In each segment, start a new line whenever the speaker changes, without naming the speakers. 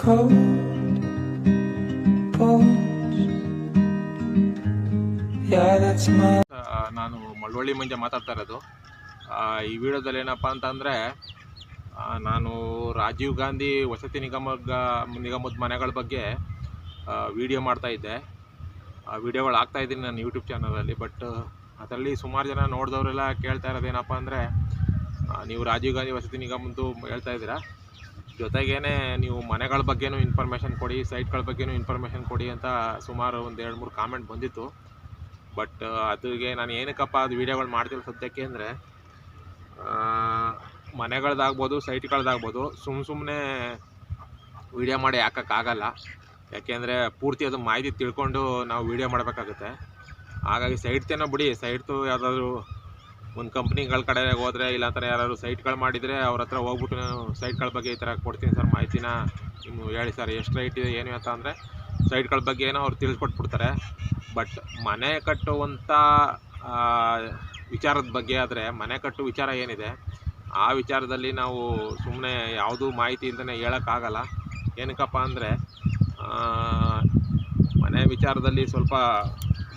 cold.
ನಾನು ಮಳವಳ್ಳಿ ಮಂಜ ಮಾತಾಡ್ತಾ ಇರೋದು ಈ ವಿಡಿಯೋದಲ್ಲಿ ಏನಪ್ಪ ಅಂತಂದರೆ ನಾನು ರಾಜೀವ್ ಗಾಂಧಿ ವಸತಿ ನಿಗಮ ನಿಗಮದ ಮನೆಗಳ ಬಗ್ಗೆ ವಿಡಿಯೋ ಮಾಡ್ತಾ ಇದ್ದೆ ಆ, ವಿಡಿಯೋಗಳು ಹಾಕ್ತಾ ನಾನು ಯೂಟ್ಯೂಬ್ ಚಾನಲಲ್ಲಿ, ಬಟ್ ಅದರಲ್ಲಿ ಸುಮಾರು ಜನ ನೋಡಿದವರೆಲ್ಲ ಕೇಳ್ತಾ ಇರೋದೇನಪ್ಪ ಅಂದರೆ ನೀವು ರಾಜೀವ್ ಗಾಂಧಿ ವಸತಿ ನಿಗಮದ್ದು ಹೇಳ್ತಾ ಇದ್ದೀರಾ ಜೊತೆಗೇನೆ ನೀವು ಮನೆಗಳ ಬಗ್ಗೆನೂ ಇನ್ಫಾರ್ಮೇಷನ್ ಕೊಡಿ ಸೈಟ್ಗಳ ಬಗ್ಗೆನೂ ಇನ್ಫಾರ್ಮೇಷನ್ ಕೊಡಿ ಅಂತ ಸುಮಾರು ಒಂದು ಎರಡು ಮೂರು ಕಾಮೆಂಟ್ ಬಂದಿತ್ತು. ಬಟ್ ಅದಕ್ಕೆ ನಾನು ಏನಕ್ಕಪ್ಪ ಅದು ವೀಡಿಯೋಗಳು ಮಾಡ್ತಿಲ್ಲ ಸದ್ಯಕ್ಕೆ ಅಂದರೆ ಮನೆಗಳದ್ದಾಗ್ಬೋದು ಸೈಟ್ಗಳದಾಗ್ಬೋದು ಸುಮ್ಮ ಸುಮ್ಮನೆ ವೀಡಿಯೋ ಮಾಡಿ ಹಾಕೋಕ್ಕಾಗಲ್ಲ ಯಾಕೆಂದರೆ ಪೂರ್ತಿ ಅದು ಮಾಹಿತಿ ತಿಳ್ಕೊಂಡು ನಾವು ವೀಡಿಯೋ ಮಾಡಬೇಕಾಗುತ್ತೆ. ಹಾಗಾಗಿ ಸೈಟ್ತೇನೋ ಬಿಡಿ ಸೈಟ್ದು ಯಾವುದಾದ್ರು ಒಂದು ಕಂಪ್ನಿಗಳ ಕಡೆ ಹೋದರೆ ಇಲ್ಲ ಥರ ಯಾರಾದ್ರು ಸೈಟ್ಗಳು ಮಾಡಿದರೆ ಅವ್ರ ಹತ್ರ ಹೋಗ್ಬಿಟ್ಟು ನಾನು ಸೈಟ್ಗಳ ಬಗ್ಗೆ ಈ ಥರ ಕೊಡ್ತೀನಿ ಸರ್ ಮಾಹಿತಿನ. ನೀವು ಹೇಳಿ ಸರ್, ಎಷ್ಟು ರೈಟ್ ಇದೆ, ಏನು ಅಂತ ಅಂದರೆ ಸೈಟ್ಗಳ ಬಗ್ಗೆ ಏನೋ ಅವ್ರು ತಿಳಿಸ್ಕೊಟ್ಬಿಡ್ತಾರೆ. ಬಟ್ ಮನೆ ಕಟ್ಟುವಂಥ ವಿಚಾರದ ಬಗ್ಗೆ ಆದರೆ ಮನೆ ಕಟ್ಟು ವಿಚಾರ ಏನಿದೆ, ಆ ವಿಚಾರದಲ್ಲಿ ನಾವು ಸುಮ್ಮನೆ ಯಾವುದೂ ಮಾಹಿತಿ ಇಲ್ಲದೇ ಹೇಳೋಕ್ಕಾಗಲ್ಲ. ಏನಕ್ಕಪ್ಪ ಅಂದರೆ ಮನೆ ವಿಚಾರದಲ್ಲಿ ಸ್ವಲ್ಪ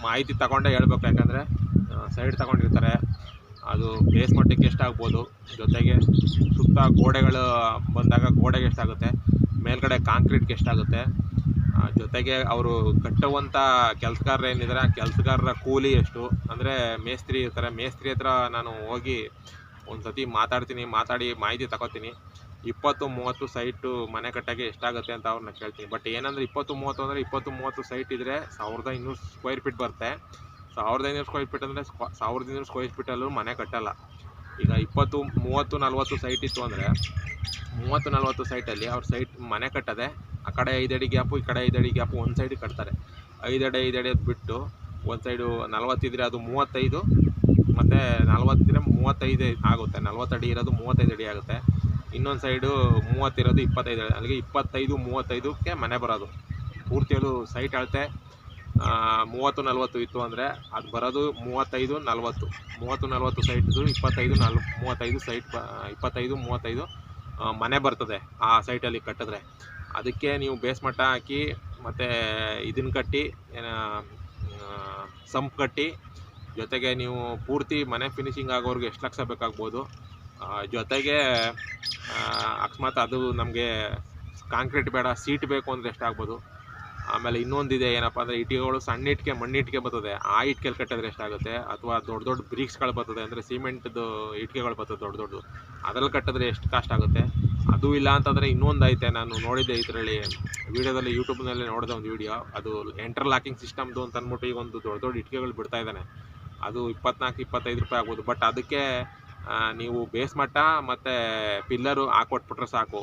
ಮಾಹಿತಿ ತಗೊಂಡೇ ಹೇಳ್ಬೇಕು. ಯಾಕಂದರೆ ಸೈಡ್ ತಗೊಂಡಿರ್ತಾರೆ ಅದು ಬೇಸ್ ಮಟ್ಟಕ್ಕೆ ಎಷ್ಟಾಗ್ಬೋದು? ಜೊತೆಗೆ ಸುತ್ತ ಗೋಡೆಗಳು ಬಂದಾಗ ಗೋಡೆಗೆ ಎಷ್ಟಾಗುತ್ತೆ? ಮೇಲ್ಗಡೆ ಕಾಂಕ್ರೀಟ್ಗೆ ಎಷ್ಟಾಗುತ್ತೆ? ಜೊತೆಗೆ ಅವರು ಕಟ್ಟುವಂಥ ಕೆಲಸಗಾರರು ಏನಿದ್ದಾರೆ ಆ ಕೆಲಸಗಾರರ ಕೂಲಿ ಎಷ್ಟು? ಅಂದರೆ ಮೇಸ್ತ್ರಿ ಇರ್ತಾರೆ ಮೇಸ್ತ್ರಿ ಹತ್ರ ನಾನು ಹೋಗಿ ಒಂದು ಸತಿ ಮಾತಾಡ್ತೀನಿ, ಮಾತಾಡಿ ಮಾಹಿತಿ ತಗೋತೀನಿ. ಇಪ್ಪತ್ತು ಮೂವತ್ತು ಸೈಟು ಮನೆ ಕಟ್ಟೋಕ್ಕೆ ಎಷ್ಟಾಗುತ್ತೆ ಅಂತ ಅವ್ರನ್ನ ಕೇಳ್ತೀನಿ. ಬಟ್ ಏನಂದರೆ ಇಪ್ಪತ್ತು ಮೂವತ್ತು ಅಂದರೆ ಇಪ್ಪತ್ತು ಮೂವತ್ತು ಸೈಟ್ ಇದ್ದರೆ ಸಾವಿರದ ಇನ್ನೂರು ಸ್ಕ್ವೇರ್ ಫೀಟ್ ಬರುತ್ತೆ. ಸಾವಿರದ ಐನೂರು ಸ್ಕ್ವೇರ್ ಫೀಟ್ ಅಂದರೆ ಸಾವಿರದ ಐನೂರು ಸ್ಕ್ವೈರ್ ಫೀಟಲ್ಲೂ ಮನೆ ಕಟ್ಟಲ್ಲ. ಈಗ ಇಪ್ಪತ್ತು, ಮೂವತ್ತು, ನಲ್ವತ್ತು ಸೈಟ್ ಇತ್ತು ಅಂದರೆ, ಮೂವತ್ತು, ನಲ್ವತ್ತು ಸೈಟಲ್ಲಿ ಅವ್ರ ಸೈಟ್ ಮನೆ ಕಟ್ಟದೆ. ಆ ಕಡೆ ಐದು ಅಡಿ ಗ್ಯಾಪು ಈ ಕಡೆ ಐದು ಅಡಿ ಗ್ಯಾಪು ಒಂದು ಸೈಡಿಗೆ ಕಟ್ತಾರೆ. ಐದು ಅಡಿ ಐದು ಅಡಿ ಅದು ಬಿಟ್ಟು ಒಂದು ಸೈಡು ನಲ್ವತ್ತಿದ್ರೆ ಅದು ಮೂವತ್ತೈದು, ಮತ್ತು ನಲ್ವತ್ತಿದ್ರೆ ಮೂವತ್ತೈದು ಆಗುತ್ತೆ. ನಲ್ವತ್ತು ಅಡಿ ಇರೋದು ಮೂವತ್ತೈದು ಅಡಿ ಆಗುತ್ತೆ. ಇನ್ನೊಂದು ಸೈಡು ಮೂವತ್ತಿರೋದು ಇಪ್ಪತ್ತೈದು. ಅಡಿ ಅಲ್ಲಿಗೆ ಇಪ್ಪತ್ತೈದು, ಮೂವತ್ತೈದಕ್ಕೆ ಮನೆ ಬರೋದು. ಪೂರ್ತಿ ಅದು ಸೈಟ್ ಅಳತೆ. ಮೂವತ್ತು ನಲವತ್ತು ಇತ್ತು ಅಂದರೆ ಅದು ಬರೋದು ಮೂವತ್ತೈದು ನಲವತ್ತು. ಮೂವತ್ತು ನಲ್ವತ್ತು ಸೈಟ್ದು ಇಪ್ಪತ್ತೈದು ನಲ್, ಮೂವತ್ತೈದು ಸೈಟ್ ಇಪ್ಪತ್ತೈದು, ಮೂವತ್ತೈದು ಮನೆ ಬರ್ತದೆ ಆ ಸೈಟಲ್ಲಿ ಕಟ್ಟಿದ್ರೆ. ಅದಕ್ಕೆ ನೀವು ಬೇಸ್ ಮಟ್ಟ ಹಾಕಿ, ಮತ್ತು ಇದನ್ನು ಕಟ್ಟಿ ಸಂಪ್ ಕಟ್ಟಿ, ಜೊತೆಗೆ ನೀವು ಪೂರ್ತಿ ಮನೆ ಫಿನಿಶಿಂಗ್ ಆಗೋರ್ಗೆ ಎಷ್ಟು ಲಕ್ಷ ಬೇಕಾಗ್ಬೋದು. ಜೊತೆಗೆ ಅಕಸ್ಮಾತ್ ಅದು ನಮಗೆ ಕಾಂಕ್ರೀಟ್ ಬೇಡ ಸೀಟ್ ಬೇಕು ಅಂದರೆ ಎಷ್ಟಾಗ್ಬೋದು ಆಮೇಲೆ ಇನ್ನೊಂದಿದೆ ಏನಪ್ಪ ಅಂದರೆ ಇಟ್ಟಿಗೆಗಳು ಸಣ್ಣ ಇಟ್ಟಿಗೆ ಮಣ್ಣಿಟ್ಟಿಗೆ ಬರ್ತದೆ. ಆ ಇಟ್ಕೆಲಿ ಕಟ್ಟಿದ್ರೆ ಎಷ್ಟಾಗುತ್ತೆ? ಅಥವಾ ದೊಡ್ಡ ದೊಡ್ಡ ಬ್ರಿಕ್ಸ್ಗಳು ಬರ್ತದೆ ಅಂದರೆ ಸಿಮೆಂಟ್ದು ಇಟ್ಕೆಗಳು ಬರ್ತದೆ ದೊಡ್ಡ ದೊಡ್ಡದು ಅದರಲ್ಲಿ ಕಟ್ಟಿದ್ರೆ ಎಷ್ಟು ಕಾಸ್ಟ್ ಆಗುತ್ತೆ? ಅದು ಇಲ್ಲ ಅಂತಂದರೆ ಇನ್ನೊಂದು ಐತೆ ನಾನು ನೋಡಿದ್ದೆ ಇದರಲ್ಲಿ, ವೀಡಿಯೋದಲ್ಲಿ ಯೂಟ್ಯೂಬ್ನಲ್ಲೇ ನೋಡಿದೆ ಒಂದು ವೀಡಿಯೋ. ಅದು ಎಂಟರ್ ಲಾಕಿಂಗ್ ಸಿಸ್ಟಮ್ದು ಅಂತ ಅಂದ್ಬಿಟ್ಟು ಈಗ ಒಂದು ದೊಡ್ಡ ದೊಡ್ಡ ಇಟ್ಕೆಗಳು ಬಿಡ್ತಾ ಇದ್ದಾನೆ. ಅದು ಇಪ್ಪತ್ನಾಲ್ಕು, ಇಪ್ಪತ್ತೈದು ರೂಪಾಯಿ ಆಗ್ಬೋದು. ಬಟ್ ಅದಕ್ಕೆ ನೀವು ಬೇಸ್ ಮಟ್ಟ ಮತ್ತು ಪಿಲ್ಲರು ಹಾಕೊಟ್ಬಿಟ್ರೆ ಸಾಕು.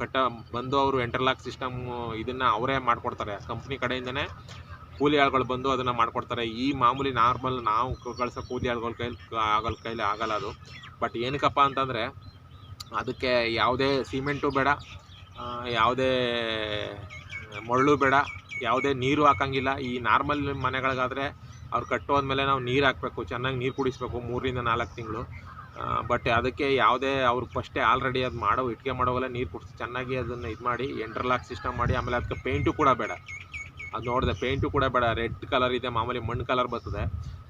ಕಟ್ಟ ಬಂದು ಅವರು ಎಂಟರ್ಲಾಕ್ ಸಿಸ್ಟಮ್ ಇದನ್ನು ಅವರೇ ಮಾಡಿಕೊಡ್ತಾರೆ. ಕಂಪ್ನಿ ಕಡೆಯಿಂದನೇ ಕೂಲಿ ಆಳುಗಳು ಬಂದು ಅದನ್ನು ಮಾಡಿಕೊಡ್ತಾರೆ. ಈ ಮಾಮೂಲಿ ನಾರ್ಮಲ್ ನಾವು ಕಳಿಸೋ ಕೂಲಿ ಆಳುಗಳ ಕೈಲಿ ಆಗಲ್ ಕೈಲಿ ಆಗಲ್ಲ ಅದು. ಬಟ್ ಏನಕ್ಕಪ್ಪ ಅಂತಂದರೆ, ಅದಕ್ಕೆ ಯಾವುದೇ ಸಿಮೆಂಟು ಬೇಡ ಯಾವುದೇ ಮರಳು ಬೇಡ, ಯಾವುದೇ ನೀರು ಹಾಕಂಗಿಲ್ಲ. ಈ ನಾರ್ಮಲ್ ಮನೆಗಳಿಗಾದರೆ ಅವ್ರು ಕಟ್ಟೋದ್ಮೇಲೆ ನಾವು ನೀರು ಹಾಕಬೇಕು, ಚೆನ್ನಾಗಿ ನೀರು ಕುಡಿಸ್ಬೇಕು ಮೂರರಿಂದ ನಾಲ್ಕು ತಿಂಗಳು. ಬಟ್ ಅದಕ್ಕೆ ಯಾವುದೇ ಅವ್ರು ಫಸ್ಟೇ ಆಲ್ರೆಡಿ ಅದು ಮಾಡೋ ಇಟ್ಕೆ ಮಾಡೋವೆಲ್ಲ ನೀರು ಕುಡಿಸಿ, ಚೆನ್ನಾಗಿ ಅದನ್ನು ಇದು ಮಾಡಿ ಎಂಟರ್ಲಾಕ್ ಸಿಸ್ಟಮ್ ಮಾಡಿ, ಆಮೇಲೆ ಅದಕ್ಕೆ ಪೇಂಟು ಕೂಡ ಬೇಡ. ಅದು ನೋಡಿದೆ ಪೇಂಟು ಕೂಡ ಬೇಡ. ರೆಡ್ ಕಲರ್ ಇದೆ, ಮಾಮೂಲಿ ಮಣ್ಣು ಕಲರ್ ಬರ್ತದೆ.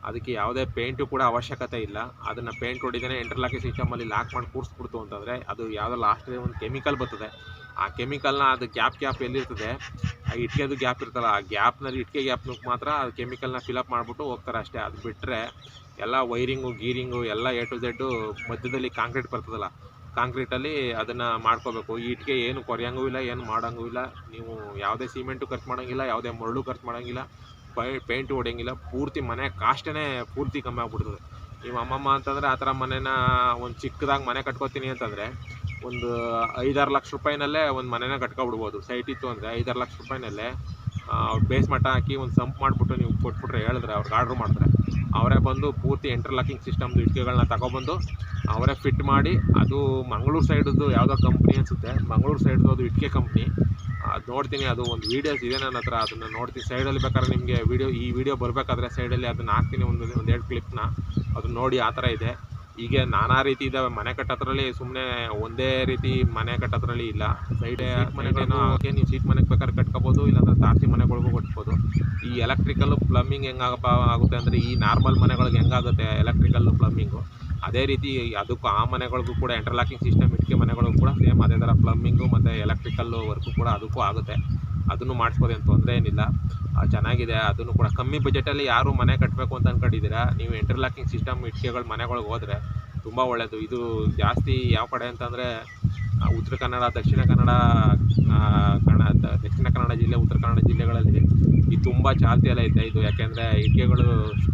ಅದಕ್ಕೆ ಯಾವುದೇ ಪೇಂಟು ಕೂಡ ಅವಶ್ಯಕತೆ ಇಲ್ಲ. ಅದನ್ನು ಪೇಂಟ್ ಹೊಡಿದೇನೆ ಸಿಸ್ಟಮ್ ಸಿಸ್ಟಮಲ್ಲಿ ಲಾಕ್ ಮಾಡಿ ಕೂರಿಸ್ಬಿಡ್ತು ಅಂತಂದರೆ ಅದು ಯಾವುದೋ ಲಾಸ್ಟ್ ಒಂದು ಕೆಮಿಕಲ್ ಬರ್ತದೆ. ಆ ಕೆಮಿಕಲ್ನ ಅದು ಗ್ಯಾಪ್ ಗ್ಯಾಪ್ ಎಲ್ಲಿರ್ತದೆ? ಇಟ್ಕೆದು ಗ್ಯಾಪ್ ಇರ್ತಲ್ಲ, ಆ ಗ್ಯಾಪ್ನಲ್ಲಿ ಇಟ್ಕೆ ಗ್ಯಾಪ್ನ ಮಾತ್ರ ಅದು ಕೆಮಿಕಲ್ನ ಫಿಲಪ್ ಮಾಡಿಬಿಟ್ಟು ಹೋಗ್ತಾರೆ ಅಷ್ಟೇ. ಅದು ಬಿಟ್ಟರೆ ಎಲ್ಲ ವೈರಿಂಗು ಗೀರಿಂಗು ಎಲ್ಲ ಎ ಟು ಝೆಡ್ಡು ಮಧ್ಯದಲ್ಲಿ ಕಾಂಕ್ರೀಟ್ ಬರ್ತದಲ್ಲ ಕಾಂಕ್ರೀಟಲ್ಲಿ ಅದನ್ನು ಮಾಡ್ಕೋಬೇಕು. ಈ ಇಟ್ಕೆ ಏನು ಕೊರೆಯಂಗೂ ಇಲ್ಲ, ಏನು ಮಾಡೋಂಗೂ ಇಲ್ಲ, ನೀವು ಯಾವುದೇ ಸಿಮೆಂಟು ಖರ್ಚು ಮಾಡೋಂಗಿಲ್ಲ, ಯಾವುದೇ ಮರಳು ಖರ್ಚು ಮಾಡೋಂಗಿಲ್ಲ, ಪೈ ಪೇಂಟ್ ಹೊಡೆಯಂಗಿಲ್ಲ ಪೂರ್ತಿ ಮನೆ ಕಾಸ್ಟೇ ಪೂರ್ತಿ ಕಮ್ಮಿ ಆಗ್ಬಿಡ್ತದೆ. ನೀವು ಅಮ್ಮಮ್ಮ ಅಂತಂದರೆ ಆ ಥರ ಮನೇನ ಒಂದು ಚಿಕ್ಕದಾಗಿ ಮನೆ ಕಟ್ಕೋತೀನಿ ಅಂತಂದರೆ ಒಂದು ಐದಾರು ಲಕ್ಷ ರೂಪಾಯಿನಲ್ಲೇ ಒಂದು ಮನೆನ ಕಟ್ಕೊಬಿಡ್ಬೋದು. ಸೈಟ್ ಇತ್ತು ಅಂದರೆ ಐದಾರು ಲಕ್ಷ ರೂಪಾಯಿನಲ್ಲೇ ಬೇಸ್ ಮಟ್ಟ ಹಾಕಿ ಒಂದು ಸಂಪ್ ಮಾಡಿಬಿಟ್ಟು ನೀವು ಕೊಟ್ಬಿಟ್ರೆ ಹೇಳಿದ್ರೆ ಅವ್ರಿಗೆ ಆರ್ಡ್ರ್ ಮಾಡಿದ್ರೆ ಅವರೇ ಬಂದು ಪೂರ್ತಿ ಇಂಟರ್ಲಾಕಿಂಗ್ ಸಿಸ್ಟಮ್ದು ಇಟ್ಕೆಗಳನ್ನ ತಗೊಬಂದು ಅವರೇ ಫಿಟ್ ಮಾಡಿ, ಅದು ಮಂಗಳೂರು ಸೈಡ್ದು ಯಾವುದೋ ಕಂಪ್ನಿ ಅನಿಸುತ್ತೆ, ಮಂಗಳೂರು ಸೈಡ್ದು ಅದು ಇಟ್ಕೆ ಕಂಪ್ನಿ ಅದು ನೋಡ್ತೀನಿ, ಅದು ಒಂದು ವೀಡಿಯೋಸ್ ಇದೆ ನನ್ನ ಹತ್ರ, ಅದನ್ನು ನೋಡ್ತೀನಿ. ಸೈಡಲ್ಲಿ ಬೇಕಾದ್ರೆ ನಿಮಗೆ ವೀಡಿಯೋ ಈ ವಿಡಿಯೋ ಬರಬೇಕಾದ್ರೆ ಸೈಡಲ್ಲಿ ಅದನ್ನು ಹಾಕ್ತೀನಿ, ಒಂದು ಒಂದು ಎರಡು ಕ್ಲಿಪ್ನ ಅದನ್ನ ನೋಡಿ ಆ ಥರ ಇದೆ. ಹೀಗೆ ನಾನಾ ರೀತಿ ಇದಾವೆ. ಮನೆ ಕಟ್ಟೋದ್ರಲ್ಲಿ ಸುಮ್ಮನೆ ಒಂದೇ ರೀತಿ ಮನೆ ಕಟ್ಟೋದ್ರಲ್ಲಿ ಇಲ್ಲ. ಸೈಡ್ ಮನೆಗಳೇನೋ ಹಾಕಿ ನೀವು ಸೀಟ್ ಮನೆಗೆ ಬೇಕಾದ್ರೆ ಕಟ್ಕೋಬೋದು ಇಲ್ಲಾಂದ್ರೆ ತಾರಸಿ ಮನೆಗಳಿಗೂ ಕಟ್ಬೋದು ಈ ಎಲೆಕ್ಟ್ರಿಕಲ್ ಪ್ಲಮ್ಮಿಂಗ್ ಹೆಂಗಾಗಪ್ಪ ಆಗುತ್ತೆ ಅಂದರೆ ಈ ನಾರ್ಮಲ್ ಮನೆಗಳಿಗೆ ಹೆಂಗಾಗುತ್ತೆ ಎಲೆಕ್ಟ್ರಿಕಲ್ ಪ್ಲಮ್ಮಿಂಗು ಅದೇ ರೀತಿ ಅದಕ್ಕೂ ಆ ಮನೆಗಳಿಗೂ ಕೂಡ ಇಂಟರ್ಲಾಕಿಂಗ್ ಸಿಸ್ಟಮ್ ಇಟ್ಟಿಗೆ ಮನೆಗಳಿಗೂ ಕೂಡ ಸೇಮ್ ಅದೇ ಥರ ಪ್ಲಮ್ಮಿಂಗು ಮತ್ತು ಎಲೆಕ್ಟ್ರಿಕಲ್ ವರ್ಕು ಕೂಡ ಅದಕ್ಕೂ ಆಗುತ್ತೆ. ಅದನ್ನು ಮಾಡಿಸ್ಬೋದು ಏನು ತೊಂದರೆ ಏನಿಲ್ಲ. ಚೆನ್ನಾಗಿದೆ. ಅದನ್ನು ಕೂಡ ಕಮ್ಮಿ ಬಜೆಟಲ್ಲಿ ಯಾರು ಮನೆ ಕಟ್ಟಬೇಕು ಅಂತ ಅನ್ಕೊಂಡಿದ್ದೀರಾ? ನೀವು ಇಂಟರ್ಲಾಕಿಂಗ್ ಸಿಸ್ಟಮ್ ಇಟ್ಟಿಗೆಗಳು ಮನೆಗಳಿಗೆ ಹೋದರೆ ತುಂಬ ಒಳ್ಳೆಯದು ಇದು ಜಾಸ್ತಿ ಯಾವ ಕಡೆ ಅಂತಂದರೆ ಉತ್ತರ ಕನ್ನಡ, ದಕ್ಷಿಣ ಕನ್ನಡ ಕಣ, ದಕ್ಷಿಣ ಕನ್ನಡ ಜಿಲ್ಲೆ, ಉತ್ತರ ಕನ್ನಡ ಜಿಲ್ಲೆಗಳಲ್ಲಿ ಇದು ತುಂಬ ಚಾಲ್ತಿಯೆಲ್ಲ ಐತೆ ಇದು. ಯಾಕೆಂದರೆ ಇಟ್ಟಿಗೆಗಳು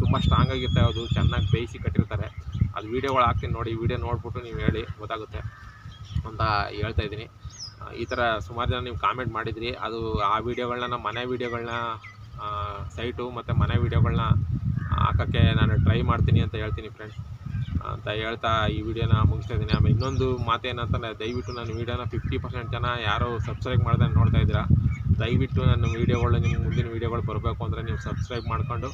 ತುಂಬ ಸ್ಟ್ರಾಂಗ್ ಆಗಿರ್ತವೆ ಅದು ಚೆನ್ನಾಗಿ ಬೇಯಿಸಿ ಕಟ್ಟಿರ್ತಾರೆ. ಅದು ವೀಡಿಯೋಗಳು ಹಾಕ್ತೀನಿ ನೋಡಿ. ವಿಡಿಯೋ ನೋಡ್ಬಿಟ್ಟು ನೀವು ಹೇಳಿ ಗೊತ್ತಾಗುತ್ತೆ ಅಂತ ಹೇಳ್ತಾ ಇದ್ದೀನಿ. ಈ ಥರ ಸುಮಾರು ಜನ ನೀವು ಕಾಮೆಂಟ್ ಮಾಡಿದ್ರಿ. ಅದು ಆ ವೀಡಿಯೋಗಳನ್ನ ನಮ್ಮ ಮನೆ ವೀಡಿಯೋಗಳನ್ನ ಸೈಟು ಮತ್ತು ಮನೆ ವೀಡಿಯೋಗಳನ್ನ ಹಾಕೋಕ್ಕೆ ನಾನು ಟ್ರೈ ಮಾಡ್ತೀನಿ ಅಂತ ಹೇಳ್ತೀನಿ ಫ್ರೆಂಡ್ಸ್ ಅಂತ ಹೇಳ್ತಾ ಈ ವಿಡಿಯೋನ ಮುಗಿಸ್ತಾ ಇದ್ದೀನಿ. ಆಮೇಲೆ ಇನ್ನೊಂದು ಮಾತೇನಂತಂದರೆ ದಯವಿಟ್ಟು ನನ್ನ ವೀಡಿಯೋನ ಫಿಫ್ಟಿ ಪರ್ಸೆಂಟ್ ಜನ ಯಾರು ಸಬ್ಸ್ಕ್ರೈಬ್ ಮಾಡ್ದೆ ನೋಡ್ತಾ ಇದ್ದೀರಾ. ದಯವಿಟ್ಟು ನನ್ನ ವೀಡಿಯೋಗಳು, ನಿಮ್ಮ ಮುಂದಿನ ವೀಡಿಯೋಗಳು ಬರಬೇಕು ಅಂದರೆ ನೀವು ಸಬ್ಸ್ಕ್ರೈಬ್ ಮಾಡ್ಕೊಂಡು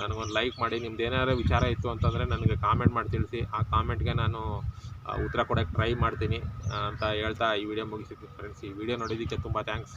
ನನಗೊಂದು ಲೈಕ್ ಮಾಡಿ. ನಿಮ್ದು ಏನಾದ್ರು ವಿಚಾರ ಇತ್ತು ಅಂತಂದರೆ ನನಗೆ ಕಾಮೆಂಟ್ ಮಾಡಿ ತಿಳಿಸಿ. ಆ ಕಾಮೆಂಟ್ಗೆ ನಾನು ಉತ್ತರ ಕೊಡೋಕ್ಕೆ ಟ್ರೈ ಮಾಡ್ತೀನಿ ಅಂತ ಹೇಳ್ತಾ ಈ ವಿಡಿಯೋ ಮುಗಿಸಿದ್ದೀನಿ ಫ್ರೆಂಡ್ಸ್ ಈ ವಿಡಿಯೋ ನೋಡಿದ್ದಕ್ಕೆ ತುಂಬ ಥ್ಯಾಂಕ್ಸ್